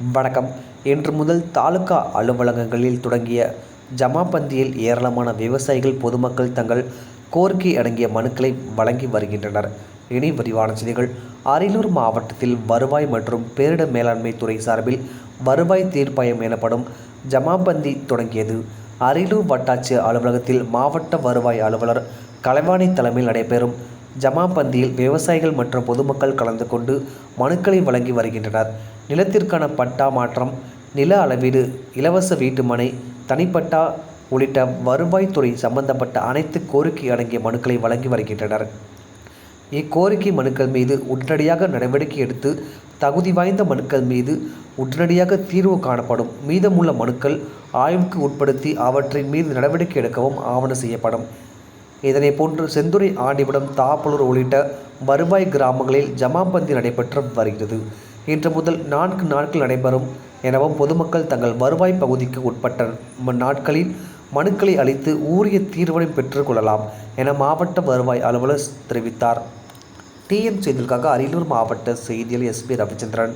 வணக்கம். இன்று முதல் தாலுகா அலுவலகங்களில் தொடங்கிய ஜமாபந்தியில் ஏராளமான விவசாயிகள் பொதுமக்கள் தங்கள் கோரிக்கை அடங்கிய மனுக்களை வழங்கி வருகின்றனர். இனி விரிவான செய்திகள். அரியலூர் மாவட்டத்தில் வருவாய் மற்றும் பேரிடர் மேலாண்மை துறை சார்பில் வருவாய் தீர்ப்பாயம் எனப்படும் ஜமாபந்தி தொடங்கியது. அரியலூர் வட்டாட்சி அலுவலகத்தில் மாவட்ட வருவாய் அலுவலர் கலைவாணி தலைமையில் நடைபெறும் ஜமாபந்தியில் விவசாயிகள் மற்றும் பொதுமக்கள் கலந்து கொண்டு மனுக்களை வழங்கி வருகின்றனர். நிலத்திற்கான பட்டா மாற்றம் நில அளவீடு இலவச வீட்டுமனை தனிப்பட்டா உள்ளிட்ட வருவாய்த்துறை சம்பந்தப்பட்ட அனைத்து கோரிக்கை அடங்கிய மனுக்களை வழங்கி வருகின்றனர். இக்கோரிக்கை மனுக்கள் மீது உடனடியாக நடவடிக்கை எடுத்து தகுதி வாய்ந்த மனுக்கள் மீது உடனடியாக தீர்வு காணப்படும். மீதமுள்ள மனுக்கள் ஆய்வுக்கு உட்படுத்தி அவற்றின் மீது நடவடிக்கை எடுக்கவும் ஆவணம் செய்யப்படும். இதனை போன்று செந்துறை ஆண்டிவிடம் தாப்பலூர் உள்ளிட்ட வருவாய் கிராமங்களில் ஜமாபந்தி நடைபெற்று வருகிறது. இன்று முதல் நான்கு நாட்கள் நடைபெறும் எனவும் பொதுமக்கள் தங்கள் வருவாய் பகுதிக்கு உட்பட்ட நாட்களில் மனுக்களை அளித்து ஊரிய தீர்வனை பெற்றுக்கொள்ளலாம் என மாவட்ட வருவாய் அலுவலர் தெரிவித்தார். டிஎன் செய்திகளுக்காக அரியலூர் மாவட்ட செய்தியில் எஸ்பி ரவிச்சந்திரன்.